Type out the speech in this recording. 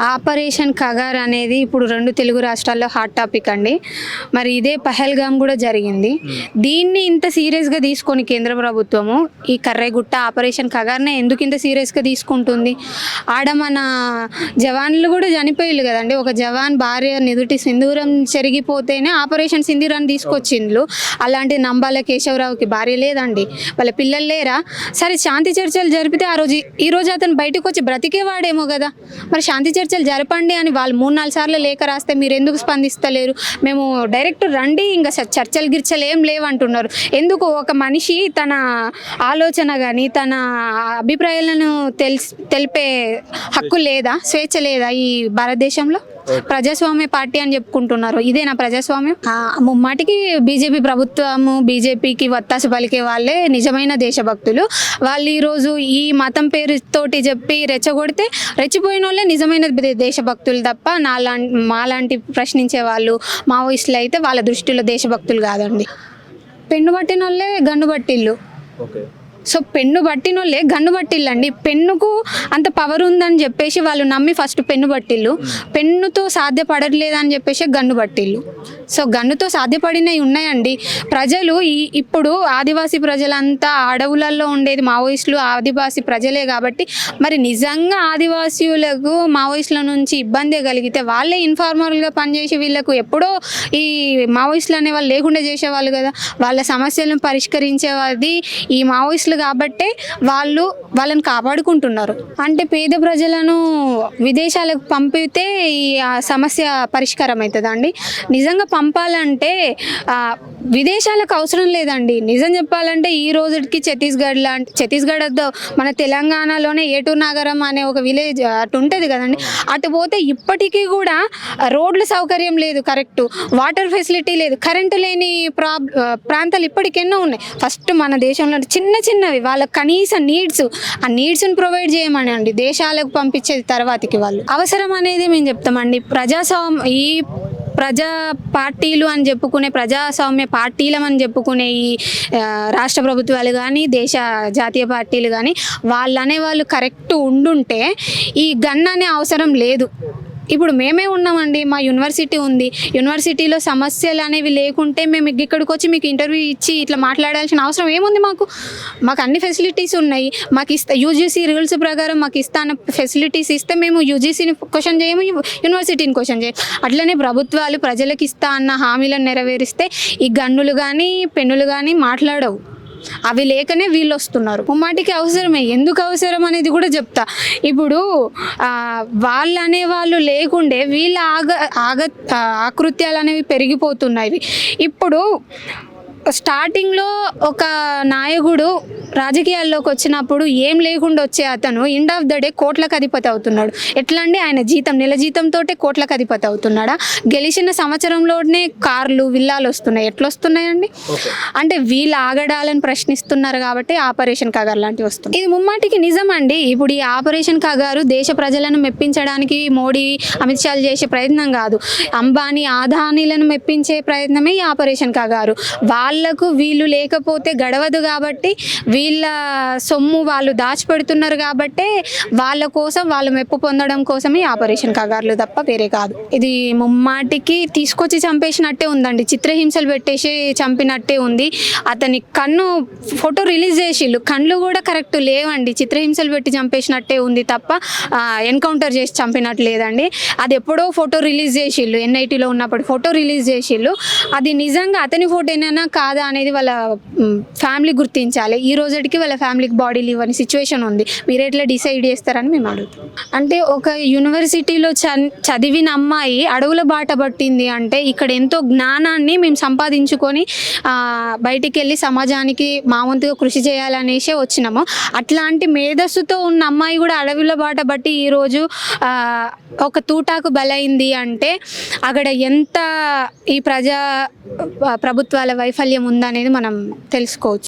Operation Kagar అనేది ఇప్పుడు రెండు తెలుగు రాష్ట్రాల్లో హాట్ టాపిక్ అండి. మరి ఇదే పహల్గామ్ కూడా జరిగింది. దీన్ని ఇంత సీరియస్గా తీసుకొని కేంద్ర ప్రభుత్వము ఈ కర్రెగుట్ట ఆపరేషన్ కగార్నే ఎందుకు ఇంత సీరియస్గా తీసుకుంటుంది? ఆడ మన జవాన్లు కూడా చనిపోయారు కదండి. ఒక జవాన్ భార్య నిదుటి సింధూరం చెరిగిపోతేనే ఆపరేషన్ సింధూరాన్ని తీసుకొచ్చిండ్లు. అలాంటి నంబాల కేశవరావుకి భార్య లేదండి. వాళ్ళ పిల్లలు లేరా? సరే శాంతి చర్చలు జరిపితే ఆ రోజు ఈ రోజు అతను బయటకు వచ్చి బ్రతికేవాడేమో కదా. మరి శాంతి చర్చలు జరపండి అని వాళ్ళు మూడు నాలుగు సార్లు లేఖ రాస్తే మీరు ఎందుకు స్పందిస్తలేరు? మేము డైరెక్ట్ రండి ఇంకా చర్చలు గిర్చలు ఏం లేవంటున్నారు. ఎందుకు ఒక మనిషి తన ఆలోచన కానీ తన అభిప్రాయాలను తెలిసి తెలిపే హక్కు లేదా స్వేచ్ఛ లేదా ఈ భారతదేశంలో? ప్రజాస్వామ్య పార్టీ అని చెప్పుకుంటున్నారు. ఇదేనా ప్రజాస్వామ్యం? ముమ్మాటికి బీజేపీ ప్రభుత్వము బీజేపీకి వత్తాసు పలికే వాళ్ళే నిజమైన దేశభక్తులు. వాళ్ళు ఈరోజు ఈ మతం పేరుతోటి చెప్పి రెచ్చగొడితే రెచ్చిపోయిన వాళ్ళే నిజమైన దేశభక్తులు తప్ప నాలా మాలాంటి ప్రశ్నించే వాళ్ళు మావోయిస్టులు అయితే వాళ్ళ దృష్టిలో దేశభక్తులు కాదండి. పెన్ను పట్టిన వాళ్ళే గన్ను పట్టిల్లు. ఓకే సో పెన్ను పట్టిన వాళ్ళే గన్ను పట్టిల్లండి. పెన్నుకు అంత పవర్ ఉందని చెప్పేసి వాళ్ళు నమ్మి ఫస్ట్ పెన్ను పట్టిల్లు. పెన్నుతో సాధ్యపడట్లేదు అని చెప్పేసి గన్ను పట్టిల్లు. సో గన్నుతో సాధ్యపడినవి ఉన్నాయండి. ప్రజలు ఈ ఇప్పుడు ఆదివాసీ ప్రజలంతా అడవులలో ఉండేది మావోయిస్టులు ఆదివాసీ ప్రజలే కాబట్టి మరి నిజంగా ఆదివాసీలకు మావోయిస్టుల నుంచి ఇబ్బంది కలిగితే వాళ్ళే ఇన్ఫార్మల్గా పనిచేసి వీళ్ళకు ఎప్పుడో ఈ మావోయిస్టులు అనే వాళ్ళు లేకుండా చేసేవాళ్ళు కదా. వాళ్ళ సమస్యలను పరిష్కరించేది ఈ మావోయిస్టులు కాబట్టే వాళ్ళు వాళ్ళని కాపాడుకుంటున్నారు. అంటే పేద ప్రజలను విదేశాలకు పంపితే ఈ సమస్య పరిష్కారం అవుతుందండి నిజంగా పంపాలంటే విదేశాలకు అవసరం లేదండి. నిజం చెప్పాలంటే ఈ రోజుకి ఛత్తీస్గఢ్ లాంటి ఛత్తీస్గఢ్ వద్ద మన తెలంగాణలోనే ఏటూరు నగరం అనే ఒక విలేజ్ అటు ఉంటుంది కదండి. అటు పోతే ఇప్పటికీ కూడా రోడ్ల సౌకర్యం లేదు కరెక్ట్. వాటర్ ఫెసిలిటీ లేదు. కరెంటు లేని ప్రాబ్ ప్రాంతాలు ఇప్పటికెన్నో ఉన్నాయి. ఫస్ట్ మన దేశంలో చిన్న చిన్నవి. వాళ్ళ కనీస నీడ్స్ ఆ నీడ్స్ని ప్రొవైడ్ చేయమని అండి. దేశాలకు పంపించేది తర్వాతకి వాళ్ళు. అవసరం అనేది మేము చెప్తామండి. ప్రజాస్వామ్య ఈ ప్రజా పార్టీలు అని చెప్పుకునే ప్రజాస్వామ్య పార్టీలమని చెప్పుకునే ఈ రాష్ట్ర ప్రభుత్వాలు కానీ దేశ జాతీయ పార్టీలు కానీ వాళ్ళు అనేవాళ్ళు కరెక్ట్ ఉండుంటే ఈ గన్ అనే అవసరం లేదు. ఇప్పుడు మేమే ఉన్నామండి మా యూనివర్సిటీ ఉంది. యూనివర్సిటీలో సమస్యలు అనేవి లేకుంటే మేము ఇక్కడికి వచ్చి మీకు ఇంటర్వ్యూ ఇచ్చి ఇట్లా మాట్లాడాల్సిన అవసరం ఏముంది మాకు? మాకు అన్ని ఫెసిలిటీస్ ఉన్నాయి. మాకు ఇస్తా యూజీసీ రూల్స్ ప్రకారం మాకు ఇస్తాన ఫెసిలిటీస్ ఇస్తే మేము యూజీసీని క్వశ్చన్ చేయము యూనివర్సిటీని క్వశ్చన్ చేయము. అట్లనే ప్రభుత్వాలు ప్రజలకు ఇస్తా అన్న హామీలను నెరవేరిస్తే ఈ గన్నులు కానీ పెన్నులు కానీ మాట్లాడవు. అవి లేకనే వీళ్ళు వస్తున్నారు మాటికి అవసరమే. ఎందుకు అవసరం అనేది కూడా చెప్తా. ఇప్పుడు వాళ్ళు అనేవాళ్ళు లేకుండే వీళ్ళ ఆగ ఆగ ఆకృత్యాలు అనేవి పెరిగిపోతున్నాయి. ఇప్పుడు స్టార్టింగ్లో ఒక నాయకుడు రాజకీయాల్లోకి వచ్చినప్పుడు ఏం లేకుండా వచ్చే అతను ఎండ్ ఆఫ్ ద డే కోట్లకు అధిపతి అవుతున్నాడు. ఎట్లా అండి ఆయన జీతం నెల జీతంతో కోట్లకు అధిపతి అవుతున్నాడా? గెలిచిన సంవత్సరంలోనే కార్లు విల్లాలు వస్తున్నాయి. ఎట్లా వస్తున్నాయండి అంటే వీళ్ళ ఆగడాలను ప్రశ్నిస్తున్నారు కాబట్టి ఆపరేషన్ కగారు లాంటివి వస్తుంది ఇది ముమ్మాటికి నిజం అండి ఇప్పుడు ఈ ఆపరేషన్ కగారు దేశ ప్రజలను మెప్పించడానికి మోడీ అమిత్ షాలు చేసే ప్రయత్నం కాదు. అంబానీ ఆదానీలను మెప్పించే ప్రయత్నమే ఈ ఆపరేషన్ కగారు. వాళ్ళకు వీళ్ళు లేకపోతే గడవదు కాబట్టి వీళ్ళ సొమ్ము వాళ్ళు దాచిపెడుతున్నారు కాబట్టే వాళ్ళ కోసం వాళ్ళు మెప్పు పొందడం కోసమే ఈ ఆపరేషన్ కగార్లు తప్ప వేరే కాదు. ఇది ముమ్మాటికి తీసుకొచ్చి చంపేసినట్టే ఉందండి. చిత్రహింసలు పెట్టేసి చంపినట్టే ఉంది. అతని కన్ను ఫోటో రిలీజ్ చేసిళ్ళు. కళ్ళు కూడా కరెక్ట్ లేవండి. చిత్రహింసలు పెట్టి చంపేసినట్టే ఉంది తప్ప ఎన్కౌంటర్ చేసి చంపినట్టు లేదండి. అది ఎప్పుడో ఫోటో రిలీజ్ చేసిళ్ళు. ఎన్ఐటీలో ఉన్నప్పుడు ఫోటో రిలీజ్ చేసిళ్ళు. అది నిజంగా అతని ఫోటోనేనా కాదా అనేది వాళ్ళ ఫ్యామిలీ గుర్తించాలి. ఈ రోజుకి వాళ్ళ ఫ్యామిలీకి బాడీ లీవ్ అని సిచ్యువేషన్ ఉంది. మీరు ఎట్లా డిసైడ్ చేస్తారని మేము అడుగుతాం. అంటే ఒక యూనివర్సిటీలో చ- చదివిన అమ్మాయి అడవుల బాట పట్టింది అంటే ఇక్కడ ఎంతో జ్ఞానాన్ని మేము సంపాదించుకొని బయటికి వెళ్ళి సమాజానికి మా వంతుగా కృషి చేయాలనేసే వచ్చినాము. అట్లాంటి మేధస్సుతో ఉన్న అమ్మాయి కూడా అడవుల బాట బట్టి ఈరోజు ఒక తూటాకు బలైంది అంటే అక్కడ ఎంత ఈ ప్రజా ప్రభుత్వాల వైఫల్యం ఉందనేది మనం తెలుసుకోవచ్చు.